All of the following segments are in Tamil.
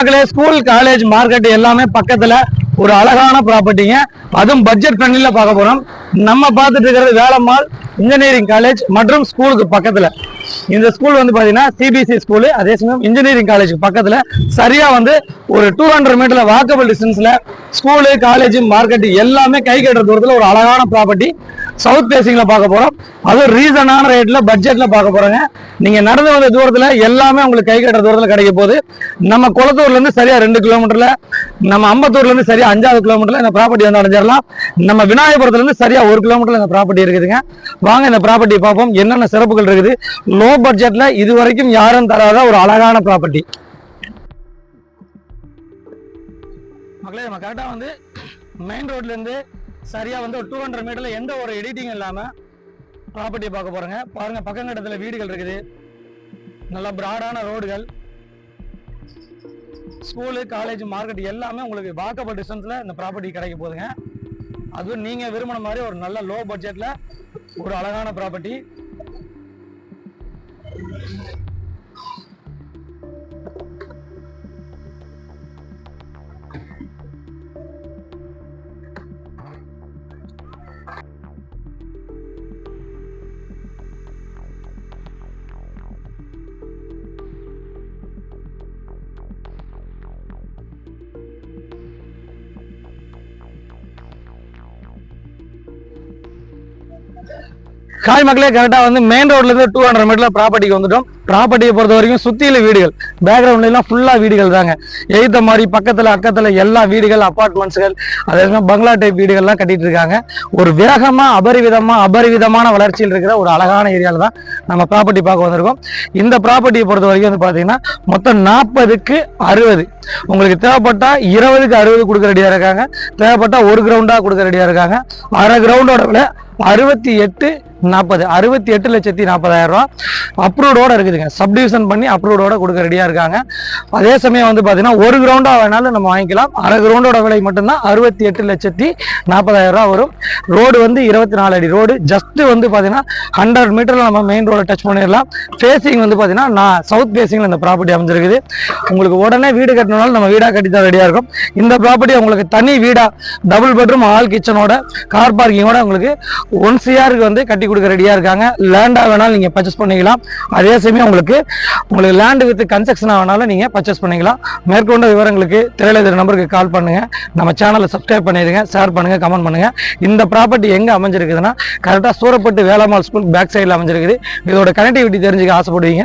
மக்களே ஸ்கூல் காலேஜ் மார்க்கெட் எல்லாமே பக்கத்துல ஒரு அழகான ப்ராப்பர்ட்டிங்க அதுவும் பட்ஜெட் ஃப்ரெண்ட்லில பார்க்க போறோம். நம்ம பார்த்துட்டு இருக்கிறது வேலம்மாள் இன்ஜினியரிங் காலேஜ் மற்றும் ஸ்கூலுக்கு பக்கத்துல. இந்த ஸ்கூல் வந்து பாத்தீங்கன்னா சிபிஎஸ்சி ஸ்கூலு அதே சமயம் இன்ஜினியரிங் காலேஜ் பக்கத்துல சரியா வந்து ஒரு டூ ஹண்ட்ரட் மீட்டர்ல வாக்கபிள் டிஸ்டன்ஸ்ல ஸ்கூலு காலேஜ் மார்க்கெட் எல்லாமே கை கட்டுற தூரத்துல ஒரு அழகான ப்ராப்பர்ட்டி சவுத் பேசிங்ல பார்க்க போறோம். அதுவும் ரீசனான ரேட்ல பட்ஜெட்ல பார்க்க போறோங்க. நீங்க நடந்து வந்த தூரத்துல எல்லாமே உங்களுக்கு கை கட்டுற தூரத்துல கிடைக்க போகுது. நம்ம குளத்தூர்ல இருந்து சரியா ரெண்டு கிலோமீட்டர்ல நம்ம அம்பத்தூர்ல இருந்து சரியா அஞ்சாவது கிலோமீட்டர்ல இந்த ப்ராப்பர்ட்டி வந்து அடைஞ்சிடலாம். நம்ம விநாயகபுரத்துல இருந்து சரியா ஒரு கிலோமீட்டர்ல இந்த ப்ராப்பர்ட்டி இருக்குதுங்க. வாங்க இந்த ப்ராப்பர்ட்டி பார்ப்போம். என்னென்ன சிறப்புகள் இருக்குது? லோ பட்ஜெட்ல இது வரைக்கும் யாரும் தராத ஒரு அழகான ப்ராப்பர்ட்டி மக்களே நம்ம கரெக்டாக வந்து மெயின் ரோட்லேருந்து சரியாக சரியா வந்து ஒரு டூ ஹண்ட்ரட் மீட்டர்ல எந்த ஒரு எடிட்டிங் இல்லாம ப்ராப்பர்ட்டியை பார்க்க போறோங்க. பாருங்க பக்கங்கட்டத்தில் வீடுகள் இருக்குது. நல்லா பிராடான ரோடுகள் ஸ்கூலு காலேஜ் மார்க்கெட் எல்லாமே உங்களுக்கு வாக்கபிள் டிஸ்டன்ஸில் இந்த ப்ராப்பர்ட்டி கிடைக்க போகுதுங்க. அதுவும் நீங்கள் விரும்பின மாதிரி ஒரு நல்ல லோ பட்ஜெட்டில் ஒரு அழகான ப்ராப்பர்ட்டி காய் மக்களே கரெக்டாக வந்து மெயின் ரோட்லேருந்து டூ ஹண்ட்ரட் மீட்டரில் ப்ராப்பர்ட்டிக்கு வந்துட்டோம். ப்ராப்பர்ட்டியை பொறுத்த வரைக்கும் சுற்றியில் வீடுகள். பேக்ரவுண்ட்லாம் ஃபுல்லாக வீடுகள் தாங்க. எய்த்த மாதிரி பக்கத்தில் அக்கத்தில் எல்லா வீடுகள் அப்பார்ட்மெண்ட்ஸ்கள் அதே மாதிரி பங்களா டைப் வீடுகள்லாம் கட்டிட்டு இருக்காங்க. ஒரு வேகமாக அபரிவிதமாக அபரிவிதமான வளர்ச்சியில் இருக்கிற ஒரு அழகான ஏரியாவில் தான் நம்ம ப்ராப்பர்ட்டி பார்க்க வந்திருக்கோம். இந்த ப்ராப்பர்ட்டியை பொறுத்த வரைக்கும் வந்து பார்த்தீங்கன்னா மொத்தம் நாற்பதுக்கு அறுபது. உங்களுக்கு தேவைப்பட்டா இருபதுக்கு அறுபது கொடுக்க ரெடியாக இருக்காங்க. தேவைப்பட்டா ஒரு கிரவுண்டாக கொடுக்க ரெடியாக இருக்காங்க. அரை கிரவுண்டோட விலை அறுபத்தி எட்டு நாற்பது அறுபத்தி எட்டு லட்சத்தி நாற்பதாயிரம் ரூபா அப்ரூவ்டோட இருக்குதுங்க. சப்டிவிஷன் பண்ணி அப்ரூவோட கொடுக்க ரெடியா இருக்காங்க. அதே சமயம் வந்து பாத்தீங்கன்னா ஒரு கிரவுண்டா வேணாலும் நம்ம வாங்கிக்கலாம். அரை கிரவுண்டோட விலை மட்டும்தான் அறுபத்தி எட்டு லட்சத்தி நாற்பதாயிரம் ரூபா வரும். ரோடு வந்து இருபத்தி நாலு அடி ரோடு ஜஸ்ட் வந்து பாத்தீங்கன்னா ஹண்ட்ரட் மீட்டர்ல நம்ம மெயின் ரோட டச் பண்ணிடலாம். ஃபேஸிங் வந்து பாத்தீங்கன்னா நான் சவுத் பேசிங்ல இந்த ப்ராப்பர்ட்டி அமைஞ்சிருக்குது. உங்களுக்கு உடனே வீடு கட்டணும்னாலும் நம்ம வீடா கட்டி தான் ரெடியா இருக்கும். இந்த ப்ராப்பர்ட்டி உங்களுக்கு தனி வீடா டபுள் பெட்ரூம் ஹால் கிச்சனோட கார் பார்க்கிங்கோட உங்களுக்கு ஒன் சிஆருக்கு வந்து கட்டி கொடுக்க ரெடியாக இருக்காங்க. லேண்டாக வேணாலும் நீங்க பர்ச்சேஸ் பண்ணிக்கலாம். அதே சமயம் உங்களுக்கு உங்களுக்கு லேண்ட் வித் கன்ஸ்ட்ரக்ஷனாக வேணாலும் நீங்க பர்ச்சேஸ் பண்ணிக்கலாம். மேற்கொண்ட விவரங்களுக்கு திரையில நம்பருக்கு கால் பண்ணுங்க. நம்ம சேனலை சப்ஸ்கிரைப் பண்ணிடுங்க ஷேர் பண்ணுங்க கமெண்ட் பண்ணுங்க. இந்த ப்ராப்பர்ட்டி எங்கே அமைஞ்சிருக்குதுன்னா கரெக்டாக சூரப்பட்டு வேளாமால் ஸ்கூல் பேக் சைடில் அமைஞ்சிருக்குது. இதோட கனெக்டிவிட்டி தெரிஞ்சுக்க ஆசைப்படுவீங்க.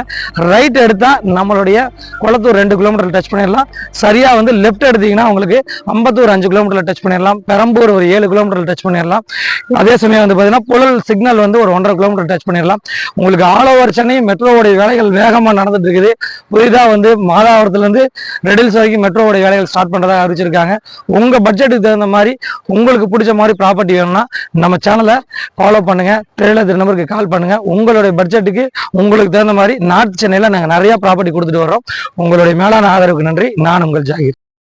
ரைட் எடுத்தால் நம்மளுடைய குளத்தூர் ரெண்டு கிலோமீட்டர் டச் பண்ணிடலாம். சரியாக வந்து லெஃப்ட் எடுத்தீங்கன்னா உங்களுக்கு ஐம்பத்தூர் அஞ்சு கிலோமீட்டரில் டச் பண்ணிடலாம். பெரம்பூர் ஒரு ஏழு கிலோமீட்டரில் டச் பண்ணிடலாம். அதே சமயம் வந்து பார்த்தீங்கன்னா புழல் சிக்னல் வந்து ஒரு ஒன்றரை கிலோமீட்டர் டச் பண்ணிடலாம். உங்களுக்கு ஆல் ஓவர் சென்னை மெட்ரோவுடைய வேலைகள் வேகமாக நடந்துட்டு இருக்குது. புதிதாக வந்து மாதாவரத்துலேருந்து ரெடில்ஸ் வரைக்கும் மெட்ரோவுடைய வேலைகள் ஸ்டார்ட் பண்ணுறதா அறிவிச்சிருக்காங்க. உங்கள் பட்ஜெட்டுக்கு தகுந்த மாதிரி உங்களுக்கு பிடிச்ச மாதிரி ப்ராப்பர்ட்டி வேணும்னா நம்ம சேனலை ஃபாலோ பண்ணுங்க. ட்ரெயிலர் திரு நம்பருக்கு கால் பண்ணுங்க. உங்களுடைய பட்ஜெட்டுக்கு உங்களுக்கு தகுந்த மாதிரி நார்த் சென்னையில் நாங்கள் நிறையா ப்ராப்பர்ட்டி கொடுத்துட்டு வரோம் உங்களுடைய மேலான ஆதரவுக்கு நன்றி. நான் உங்கள் ஜாகிர்.